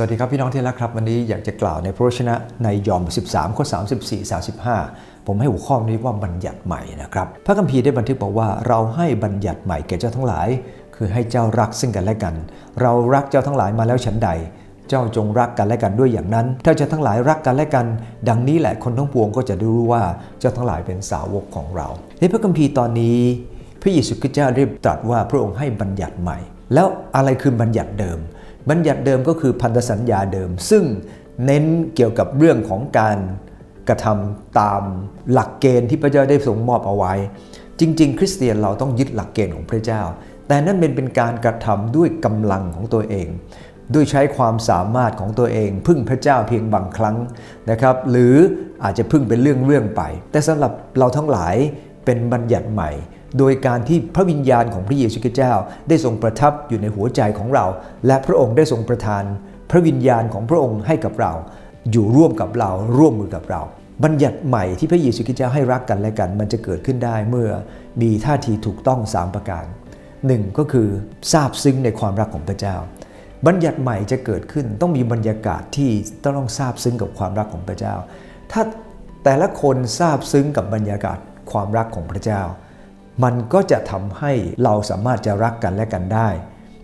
สวัสดีครับพี่น้องที่รักครับ วันนี้อยากจะกล่าวในพระวจนะในยอห์น13 ข้อ 34 35 ผมให้หัวข้อนี้ว่าบัญญัติใหม่นะครับ พระคัมภีร์ได้บันทึกบอกว่าเราให้บัญญัติใหม่แก่เจ้าทั้งหลาย คือให้เจ้ารักซึ่งกันและกัน เรารักเจ้าทั้งหลายมาแล้วฉันใด เจ้าจงรักกันและกันด้วยอย่างนั้น ถ้าเจ้าทั้งหลายรักกันและกัน ดังนี้แหละคนทั้งปวงก็จะรู้ว่าเจ้าทั้งหลายเป็นสาวกของเราในพระคัมภีร์ตอนนี้ พระเยซูคริสต์เจ้าได้ตรัสว่าพระองค์ให้บัญญัติใหม่ แล้วอะไรคือบัญญัติเดิม บัญญัติเดิมก็คือพันธสัญญาเดิม ซึ่งเน้นเกี่ยวกับเรื่องของการกระทำตามหลักเกณฑ์ที่พระเจ้าได้ทรงมอบเอาไว้ จริง ๆ คริสเตียนเราต้องยึดหลักเกณฑ์ของพระเจ้า แต่นั่นเป็นเป็นการกระทำด้วยกำลังของตัวเอง ด้วยใช้ความสามารถของตัวเอง พึ่งพระเจ้าเพียงบางครั้งนะครับ หรืออาจจะพึ่งเป็นเรื่องเรื่องๆไป แต่สำหรับเราทั้งหลาย เป็นบัญญัติใหม่ โดยการที่พระวิญญาณของพระเยซูคริสต์เจ้า ได้ทรงประทับอยู่ในหัวใจของเรา และพระองค์ได้ทรงประทาน พระวิญญาณของพระองค์ให้กับเรา อยู่ร่วมกับเราร่วมมือกับเรา บัญญัติใหม่ที่พระเยซูคริสต์เจ้าให้รักกันและกัน มันจะเกิดขึ้นได้เมื่อมีท่าทีถูกต้อง 3 ประการหนึ่งก็คือทราบซึ้งในความรักของพระเจ้า บัญญัติใหม่จะเกิดขึ้นต้องมีบรรยากาศที่ต้องทราบซึ้งกับความรักของพระเจ้า ถ้าแต่ละคนทราบซึ้งกับบรรยากาศ ความรักของพระเจ้า มันก็จะทำให้เราสามารถจะรักกันและกันได้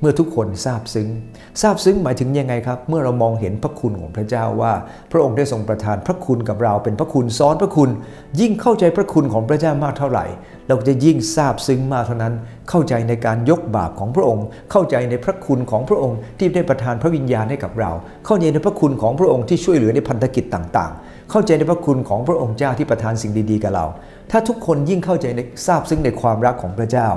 เมื่อทุกคนทราบซึ้งทราบซึ้งหมายถึงยังไงครับ เมื่อเรามองเห็นพระคุณของพระเจ้าว่า พระองค์ได้ทรงประทานพระคุณกับเราเป็นพระคุณซ้อนพระคุณ ยิ่งเข้าใจพระคุณของพระเจ้ามากเท่าไหร่ เราจะยิ่งทราบซึ้งมากเท่านั้น เข้าใจในการยกบาปของพระองค์ เข้าใจในพระคุณของพระองค์ที่ได้ประทานพระวิญญาณให้กับเรา เข้าใจในพระคุณของพระองค์ที่ช่วยเหลือในพันธกิจต่างๆ เข้าใจในพระคุณของพระองค์เจ้าที่ประทานสิ่งดีๆกับเรา ถ้าทุกคนยิ่งเข้าใจในทราบซึ้งในความรักของพระเจ้า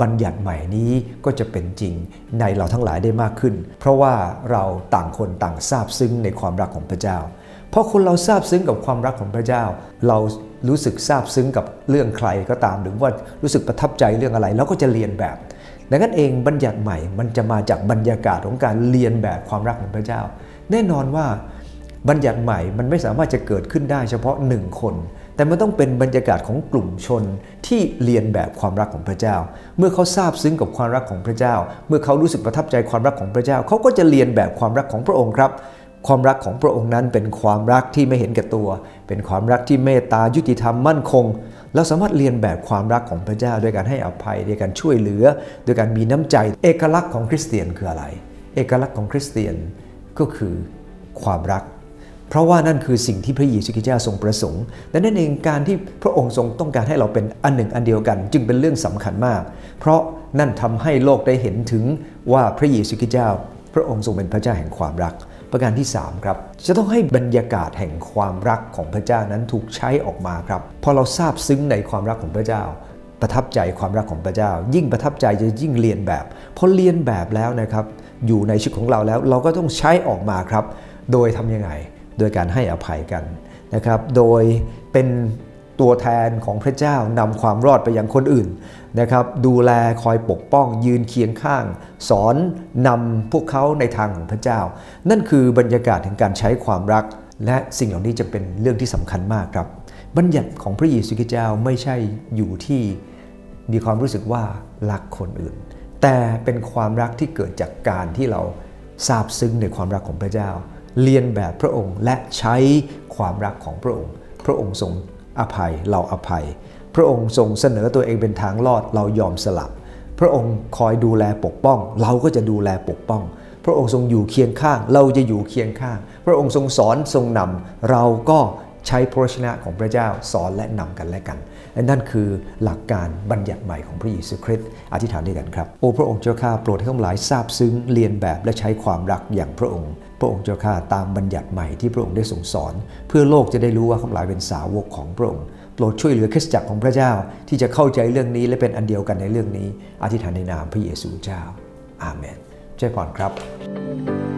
บัญญัติใหม่นี้ก็จะเป็นจริงในเราทั้งหลายได้มากขึ้น เพราะว่าเราต่างคนต่างทราบซึ้งในความรักของพระเจ้าเพราะคนเราทราบซึ้งกับความรักของพระเจ้า เรา รู้สึกทราบซึ้งกับเรื่องใครก็ตาม หรือว่ารู้สึกประทับใจเรื่องอะไรเราก็จะเรียนแบบดังนั้นเองบัญญัติใหม่มันจะมาจากบรรยากาศของการเรียนแบบความรักของพระเจ้า แน่นอนว่าบัญญัติใหม่มันไม่สามารถจะเกิดขึ้นได้เฉพาะหนึ่งคน แต่มันต้องเป็นบรรยากาศของกลุ่มชนที่เรียนแบบความรักของพระเจ้า เมื่อเขาทราบซึ้งกับความรักของพระเจ้า เมื่อเขารู้สึกประทับใจความรักของพระเจ้า เขาก็จะเรียนแบบความรักของพระองค์ครับ ความรักของพระองค์นั้นเป็นความรักที่ไม่เห็นแก่ตัว เป็นความรักที่เมตตายุติธรรมมั่นคง เราสามารถเรียนแบบความรักของพระเจ้าด้วยการให้อภัยด้วยการช่วยเหลือด้วยการมีน้ำใจ เอกลักษณ์ของคริสเตียนคืออะไร เอกลักษณ์ของคริสเตียนก็คือความรัก เพราะว่านั่นคือสิ่งที่พระเยซูคริสต์เจ้าทรงประสงค์และนั่นเองการที่พระองค์ทรงต้องการให้เราเป็นอันหนึ่งอันเดียวกัน จึงเป็นเรื่องสำคัญมาก เพราะนั่นทำให้โลกได้เห็นถึงว่าพระเยซูคริสต์เจ้า พระองค์ทรงเป็นพระเจ้าแห่งความรัก ประการที่ 3 ครับ จะต้องให้บรรยากาศแห่งความรักของพระเจ้านั้นถูกใช้ออกมาครับ พอเราทราบซึ้งในความรักของพระเจ้า ประทับใจความรักของพระเจ้า ยิ่งประทับใจจะยิ่งเรียนแบบพอเรียนแบบแล้วนะครับ อยู่ในชีวิตของเราแล้วเราก็ต้องใช้ออกมาครับ โดยทำยังไง โดยการให้อภัยกันนะครับ โดยเป็น ตัวแทนของพระเจ้านำความรอดไปยังคนอื่นนะครับดูแลคอยปกป้องยืนเคียงข้าง สอนนำพวกเขาในทางของพระเจ้า นั่นคือบรรยากาศแห่งการใช้ความรัก และสิ่งเหล่านี้จะเป็นเรื่องที่สำคัญมากครับ บัญญัติของพระเยซูคริสต์เจ้าไม่ใช่อยู่ที่มีความรู้สึกว่ารักคนอื่น แต่เป็นความรักที่เกิดจากการที่เราทราบซึ้งในความรักของพระเจ้า เรียนแบบพระองค์และใช้ความรักของพระองค์ พระองค์ทรง อภัยเราอภัย พระองค์ทรงเสนอตัวเองเป็นทางรอดเรายอมสลับ พระองค์คอยดูแลปกป้อง เราก็จะดูแลปกป้อง พระองค์ทรงอยู่เคียงข้าง เราจะอยู่เคียงข้าง พระองค์ทรงสอนทรงนำเราก็ ใช้พระชนะของพระเจ้าสอนและนำกันและกัน และนั่นคือหลักการบัญญัติใหม่ของพระเยซูคริสต์อธิษฐานด้วยกันครับ โอ้พระองค์เจ้าข้าโปรดให้ทั้งหลายทราบซึ้งเรียนแบบและใช้ความรักอย่างพระองค์ พระองค์เจ้าข้าตามบัญญัติใหม่ที่พระองค์ได้ทรงสอน เพื่อโลกจะได้รู้ว่าทั้งหลายเป็นสาวกของพระองค์โปรดช่วยเหลือคริสตจักรของพระเจ้าที่จะเข้าใจเรื่องนี้และเป็นอันเดียวกันในเรื่องนี้ อธิษฐานในนามพระเยซูเจ้าอาเมนเจ้าพรครับ